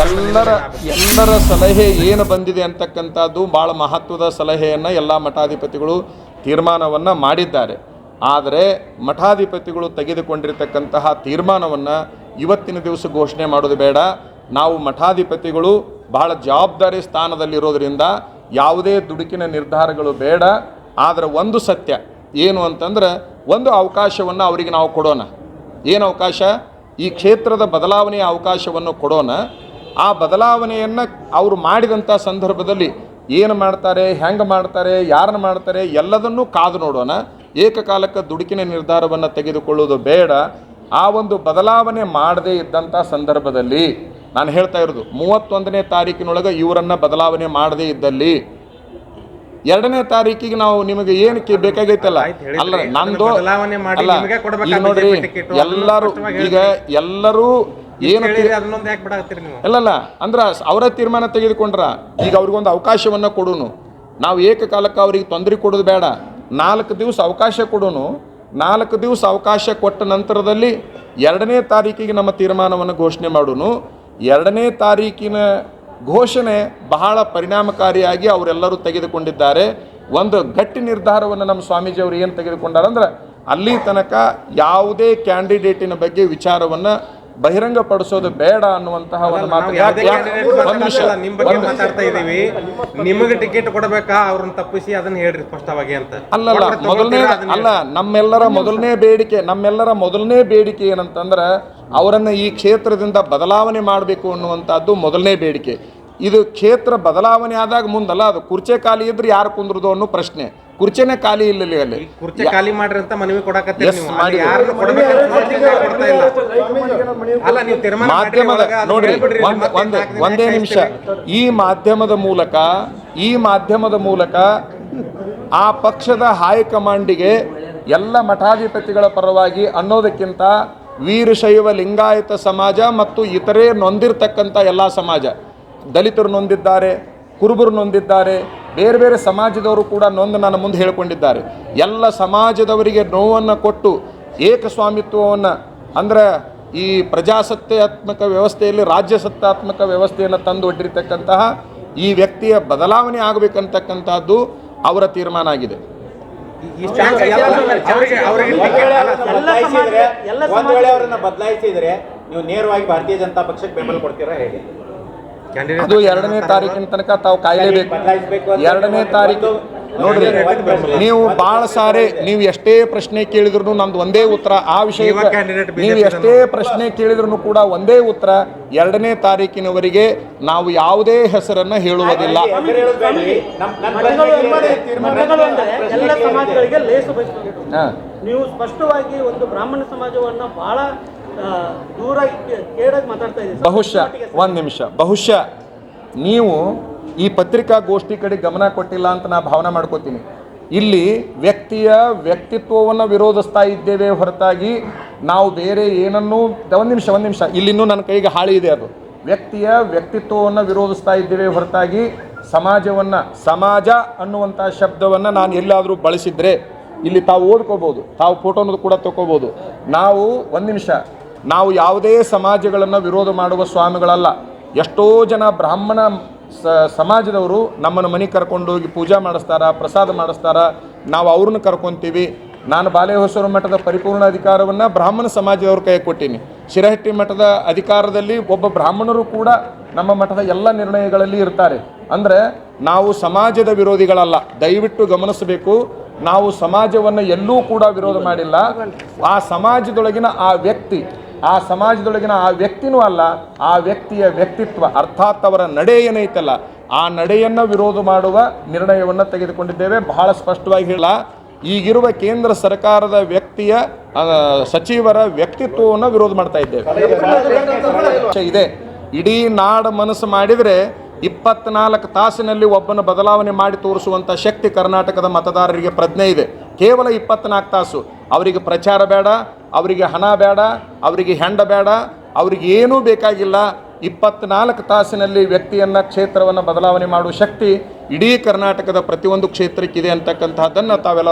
ಎಲ್ಲರ ಎಲ್ಲರ ಸಲಹೆ ಏನು ಬಂದಿದೆ ಅಂತಕ್ಕಂಥದ್ದು ಭಾಳ ಮಹತ್ವದ ಸಲಹೆಯನ್ನು ಎಲ್ಲ ಮಠಾಧಿಪತಿಗಳು ತೀರ್ಮಾನವನ್ನು ಮಾಡಿದ್ದಾರೆ. ಆದರೆ ಮಠಾಧಿಪತಿಗಳು ತೆಗೆದುಕೊಂಡಿರ್ತಕ್ಕಂತಹ ತೀರ್ಮಾನವನ್ನು ಇವತ್ತಿನ ದಿವಸ ಘೋಷಣೆ ಮಾಡೋದು ಬೇಡ. ನಾವು ಮಠಾಧಿಪತಿಗಳು ಬಹಳ ಜವಾಬ್ದಾರಿ ಸ್ಥಾನದಲ್ಲಿರೋದ್ರಿಂದ ಯಾವುದೇ ದುಡುಕಿನ ನಿರ್ಧಾರಗಳು ಬೇಡ. ಆದರೆ ಒಂದು ಸತ್ಯ ಏನು ಅಂತಂದ್ರೆ ಒಂದು ಅವಕಾಶವನ್ನು ಅವರಿಗೆ ನಾವು ಕೊಡೋಣ. ಏನು ಅವಕಾಶ? ಈ ಕ್ಷೇತ್ರದ ಬದಲಾವಣೆಯ ಅವಕಾಶವನ್ನು ಕೊಡೋಣ. ಆ ಬದಲಾವಣೆಯನ್ನು ಅವರು ಮಾಡಿದಂಥ ಸಂದರ್ಭದಲ್ಲಿ ಏನು ಮಾಡ್ತಾರೆ ಹೆಂಗೆ ಮಾಡ್ತಾರೆ ಯಾರನ್ನ ಮಾಡ್ತಾರೆ ಎಲ್ಲದನ್ನೂ ಕಾದು ನೋಡೋಣ. ಏಕಕಾಲಕ್ಕೆ ದುಡುಕಿನ ನಿರ್ಧಾರವನ್ನು ತೆಗೆದುಕೊಳ್ಳೋದು ಬೇಡ. ಆ ಒಂದು ಬದಲಾವಣೆ ಮಾಡದೇ ಇದ್ದಂಥ ಸಂದರ್ಭದಲ್ಲಿ ನಾನು ಹೇಳ್ತಾ ಇರೋದು ಮೂವತ್ತೊಂದನೇ ತಾರೀಕಿನೊಳಗೆ ಇವರನ್ನು ಬದಲಾವಣೆ ಮಾಡದೇ ಇದ್ದಲ್ಲಿ ಎರಡನೇ ತಾರೀಕಿಗೆ ನಾವು ನಿಮಗೆ ಏನಕ್ಕೆ ಬೇಕಾಗೈತಲ್ಲ? ಅಲ್ಲ ನಂದು ಅಲ್ಲ ನೋಡ್ರಿ ಎಲ್ಲರೂ ಈಗ ಎಲ್ಲರೂ ಏನು ಅಲ್ಲಲ್ಲ ಅಂದ್ರೆ ಅವರ ತೀರ್ಮಾನ ತೆಗೆದುಕೊಂಡ್ರ ಈಗ ಅವ್ರಿಗೊಂದು ಅವಕಾಶವನ್ನ ಕೊಡೋನು. ನಾವು ಏಕಕಾಲಕ್ಕೆ ಅವ್ರಿಗೆ ತೊಂದರೆ ಕೊಡೋದು ಬೇಡ. ನಾಲ್ಕು ದಿವಸ ಅವಕಾಶ ಕೊಡೋನು. ನಾಲ್ಕು ದಿವಸ ಅವಕಾಶ ಕೊಟ್ಟ ನಂತರದಲ್ಲಿ ಎರಡನೇ ತಾರೀಕಿಗೆ ನಮ್ಮ ತೀರ್ಮಾನವನ್ನು ಘೋಷಣೆ ಮಾಡೋನು. ಎರಡನೇ ತಾರೀಕಿನ ಘೋಷಣೆ ಬಹಳ ಪರಿಣಾಮಕಾರಿಯಾಗಿ ಅವರೆಲ್ಲರೂ ತೆಗೆದುಕೊಂಡಿದ್ದಾರೆ. ಒಂದು ಗಟ್ಟಿ ನಿರ್ಧಾರವನ್ನು ನಮ್ಮ ಸ್ವಾಮೀಜಿಯವರು ಏನು ತೆಗೆದುಕೊಂಡಾರಂದ್ರೆ ಅಲ್ಲಿ ತನಕ ಯಾವುದೇ ಕ್ಯಾಂಡಿಡೇಟಿನ ಬಗ್ಗೆ ವಿಚಾರವನ್ನು ಬಹಿರಂಗಪಡಿಸೋದು ಬೇಡ ಅನ್ನುವಂತಹ ಒಂದು ಮಾತು ಬಗ್ಗೆ. ಮಾತಾಡ್ತಾ ಇದೀವಿ ನಿಮಗೆ ಟಿಕೆಟ್ ಕೊಡಬೇಕಾ? ಅವ್ರನ್ನ ತಪ್ಪಿಸಿ ಅದನ್ನ ಹೇಳ್ರಿ ಸ್ಪಷ್ಟವಾಗಿ ಅಂತ. ಅಲ್ಲಲ್ಲ ಮೊದಲನೇ ಅಲ್ಲ ನಮ್ಮೆಲ್ಲರ ಮೊದಲನೇ ಬೇಡಿಕೆ ನಮ್ಮೆಲ್ಲರ ಮೊದಲನೇ ಬೇಡಿಕೆ ಏನಂತಂದ್ರೆ ಅವರನ್ನ ಈ ಕ್ಷೇತ್ರದಿಂದ ಬದಲಾವಣೆ ಮಾಡಬೇಕು ಅನ್ನುವಂತಹದ್ದು ಮೊದಲನೇ ಬೇಡಿಕೆ. ಇದು ಕ್ಷೇತ್ರ ಬದಲಾವಣೆ ಆದಾಗ ಮುಂದಲ್ಲ ಅದು ಕುರ್ಚೆ ಖಾಲಿ ಇದ್ರೆ ಯಾರು ಕುಂದ್ರದು ಅನ್ನೋ ಪ್ರಶ್ನೆ. ಕುರ್ಚೆನೇ ಖಾಲಿ ಇಲ್ಲ ಅಲ್ಲಿ. ಈ ಕುರ್ಚಿ ಖಾಲಿ ಮಾಡ್ರಿ ಅಂತ ಮನವಿ ಕೊಡಕತ್ತೀರಿ Yes, ನೀವು. ಅಲ್ಲಿ ಮಾಡಿದ್ದೀವಿ. ಯಾರನ್ನ ಕೊಡ್ಬೇಕಂತ ನೋಡ್ಲಿಕ್ಕೆ ಕೊಡ್ತಾ ಇಲ್ಲ. ಅಲ್ಲ ನೀವು ತೀರ್ಮಾನ ಮಾಡ್ರಿ ಮಾಧ್ಯಮದ ನೋಡಿ ಅದನ್ನ ನೋಡ್ರಿ ಹೇಳ್ಬಿಡ್ರಿ, ಒಂದ್ ಮತ್ತೆ ಒಂದೇ ನಾಲ್ಕು ದಿನ ಒಂದೇ ಯಾಕೆ ನಿಮಿಷ. ಈ ಮಾಧ್ಯಮದ ಮೂಲಕ ಈ ಮಾಧ್ಯಮದ ಮೂಲಕ ಆ ಪಕ್ಷದ ಹೈಕಮಾಂಡಿಗೆ ಎಲ್ಲ ಮಠಾಧಿಪತಿಗಳ ಪರವಾಗಿ ಅನ್ನೋದಕ್ಕಿಂತ ವೀರಶೈವ ಲಿಂಗಾಯತ ಸಮಾಜ ಮತ್ತು ಇತರೆ ನೊಂದಿರ್ತಕ್ಕಂಥ ಎಲ್ಲ ಸಮಾಜ. ದಲಿತರು ನೊಂದಿದ್ದಾರೆ ಕುರುಬರು ನೊಂದಿದ್ದಾರೆ ಬೇರೆ ಬೇರೆ ಸಮಾಜದವರು ಕೂಡ ನೊಂದು ನನ್ನ ಮುಂದೆ ಹೇಳಿಕೊಂಡಿದ್ದಾರೆ. ಎಲ್ಲ ಸಮಾಜದವರಿಗೆ ನೋವನ್ನು ಕೊಟ್ಟು ಏಕಸ್ವಾಮಿತ್ವವನ್ನು ಅಂದ್ರೆ ಈ ಪ್ರಜಾಸತ್ತಾತ್ಮಕ ವ್ಯವಸ್ಥೆಯಲ್ಲಿ ರಾಜ್ಯ ಸತ್ತಾತ್ಮಕ ವ್ಯವಸ್ಥೆಯನ್ನು ತಂದು ಒಡ್ಡಿರ್ತಕ್ಕಂತಹ ಈ ವ್ಯಕ್ತಿಯ ಬದಲಾವಣೆ ಆಗಬೇಕಂತಕ್ಕಂಥದ್ದು ಅವರ ತೀರ್ಮಾನ ಆಗಿದೆ. ಬದಲಾಯಿಸಿದ್ರೆ ವೇಳೆ ಅವರನ್ನ ಬದಲಾಯಿಸಿದ್ರೆ ನೀವು ನೇರವಾಗಿ ಭಾರತೀಯ ಜನತಾ ಪಕ್ಷಕ್ಕೆ ಬೆಂಬಲ ಕೊಡ್ತೀರಾ ಹೇಳಿ ಅದು ಎರಡನೇ ತಾರೀಕಿನ ತನಕ ತಾವು ಕಾಯಲೇಬೇಕು. ಎರಡನೇ ತಾರೀಕು. ನೋಡ್ರಿ ನೀವು ಭಾಳ ಸಾರಿ ನೀವು ಎಷ್ಟೇ ಪ್ರಶ್ನೆ ಕೇಳಿದ್ರು ನಮ್ದು ಒಂದೇ ಉತ್ತರ. ಆ ವಿಷಯ ವಿಷಯಕ್ಕೆ ನೀವು ಎಷ್ಟೇ ಪ್ರಶ್ನೆ ಕೇಳಿದ್ರು ಕೂಡ ಒಂದೇ ಉತ್ತರ. ಎರಡನೇ ತಾರೀಕಿನವರೆಗೆ ನಾವು ಯಾವುದೇ ಹೆಸರನ್ನ ಹೇಳುವುದಿಲ್ಲ. ನೀವು ಸ್ಪಷ್ಟವಾಗಿ ಒಂದು ಬ್ರಾಹ್ಮಣ ಸಮಾಜವನ್ನ ಬಹಳ ದೂರ ಮಾತಾಡ್ತಾ ಬಹುಶಃ ಒಂದು ನಿಮಿಷ. ಬಹುಶಃ ನೀವು ಈ ಪತ್ರಿಕಾಗೋಷ್ಠಿ ಕಡೆ ಗಮನ ಕೊಟ್ಟಿಲ್ಲ ಅಂತ ನಾ ಭಾವನೆ ಮಾಡ್ಕೋತೀನಿ. ಇಲ್ಲಿ ವ್ಯಕ್ತಿಯ ವ್ಯಕ್ತಿತ್ವವನ್ನು ವಿರೋಧಿಸ್ತಾ ಇದ್ದೇವೆ ಹೊರತಾಗಿ ನಾವು ಬೇರೆ ಏನನ್ನೂ ಒಂದು ನಿಮಿಷ ಒಂದು ನಿಮಿಷ. ಇಲ್ಲಿನೂ ನನ್ನ ಕೈಗೆ ಹಾಳಿ ಇದೆ ಅದು. ವ್ಯಕ್ತಿಯ ವ್ಯಕ್ತಿತ್ವವನ್ನು ವಿರೋಧಿಸ್ತಾ ಇದ್ದೇವೆ ಹೊರತಾಗಿ ಸಮಾಜವನ್ನು ಸಮಾಜ ಅನ್ನುವಂಥ ಶಬ್ದವನ್ನು ನಾನು ಎಲ್ಲಾದರೂ ಬಳಸಿದ್ರೆ ಇಲ್ಲಿ ತಾವು ಓದ್ಕೋಬೋದು. ತಾವು ಫೋಟೋನೂ ಕೂಡ ತಗೋಬೋದು ನಾವು ಒಂದು ನಿಮಿಷ. ನಾವು ಯಾವುದೇ ಸಮಾಜಗಳನ್ನು ವಿರೋಧ ಮಾಡುವ ಸ್ವಾಮಿಗಳಲ್ಲ. ಎಷ್ಟೋ ಜನ ಬ್ರಾಹ್ಮಣ ಸಮಾಜದವರು ನಮ್ಮನ್ನು ಮನೆಗೆ ಕರ್ಕೊಂಡೋಗಿ ಪೂಜಾ ಮಾಡಿಸ್ತಾರ, ಪ್ರಸಾದ ಮಾಡಿಸ್ತಾರ, ನಾವು ಅವ್ರನ್ನ ಕರ್ಕೊತೀವಿ. ನಾನು ಬಾಲೆಹೊಸೂರು ಮಠದ ಪರಿಪೂರ್ಣ ಅಧಿಕಾರವನ್ನು ಬ್ರಾಹ್ಮಣ ಸಮಾಜದವ್ರ ಕೈ ಕೊಟ್ಟೀನಿ. ಶಿರಹಟ್ಟಿ ಮಠದ ಅಧಿಕಾರದಲ್ಲಿ ಒಬ್ಬ ಬ್ರಾಹ್ಮಣರು ಕೂಡ ನಮ್ಮ ಮಠದ ಎಲ್ಲ ನಿರ್ಣಯಗಳಲ್ಲಿ ಇರ್ತಾರೆ. ಅಂದರೆ ನಾವು ಸಮಾಜದ ವಿರೋಧಿಗಳಲ್ಲ. ದಯವಿಟ್ಟು ಗಮನಿಸಬೇಕು. ನಾವು ಸಮಾಜವನ್ನು ಎಲ್ಲೂ ಕೂಡ ವಿರೋಧ ಮಾಡಿಲ್ಲ. ಆ ಸಮಾಜದೊಳಗಿನ ಆ ವ್ಯಕ್ತಿ ಆ ಸಮಾಜದೊಳಗಿನ ಆ ವ್ಯಕ್ತಿನೂ ಅಲ್ಲ, ಆ ವ್ಯಕ್ತಿಯ ವ್ಯಕ್ತಿತ್ವ, ಅರ್ಥಾತ್ ಅವರ ನಡೆ ಏನೈತಲ್ಲ ಆ ನಡೆಯನ್ನು ವಿರೋಧ ಮಾಡುವ ನಿರ್ಣಯವನ್ನು ತೆಗೆದುಕೊಂಡಿದ್ದೇವೆ. ಬಹಳ ಸ್ಪಷ್ಟವಾಗಿ ಹೇಳ ಈಗಿರುವ ಕೇಂದ್ರ ಸರ್ಕಾರದ ವ್ಯಕ್ತಿಯ ಸಚಿವರ ವ್ಯಕ್ತಿತ್ವವನ್ನು ವಿರೋಧ ಮಾಡ್ತಾ ಇದ್ದೇವೆ. ಇದೆ. ಇಡೀ ನಾಡ ಮನಸ್ಸು ಮಾಡಿದರೆ ಇಪ್ಪತ್ನಾಲ್ಕು ತಾಸಿನಲ್ಲಿ ಒಬ್ಬನ ಬದಲಾವಣೆ ಮಾಡಿ ತೋರಿಸುವಂಥ ಶಕ್ತಿ ಕರ್ನಾಟಕದ ಮತದಾರರಿಗೆ ಪ್ರಜ್ಞೆ ಇದೆ. ಕೇವಲ ಇಪ್ಪತ್ನಾಲ್ಕು ತಾಸು. ಅವರಿಗೆ ಪ್ರಚಾರ ಬೇಡ ಅವರಿಗೆ ಹಣ ಬೇಡ, ಅವರಿಗೆ ಹೆಂಡ ಬೇಡ, ಅವರಿಗೆ ಏನೂ ಬೇಕಾಗಿಲ್ಲ. ಇಪ್ಪತ್ನಾಲ್ಕು ತಾಸಿನಲ್ಲಿ ವ್ಯಕ್ತಿಯನ್ನು ಕ್ಷೇತ್ರವನ್ನು ಬದಲಾವಣೆ ಮಾಡುವ ಶಕ್ತಿ ಇಡೀ ಕರ್ನಾಟಕದ ಪ್ರತಿಯೊಂದು ಕ್ಷೇತ್ರಕ್ಕಿದೆ ಅಂತಕ್ಕಂತಹದ್ದನ್ನು ತಾವೆಲ್ಲ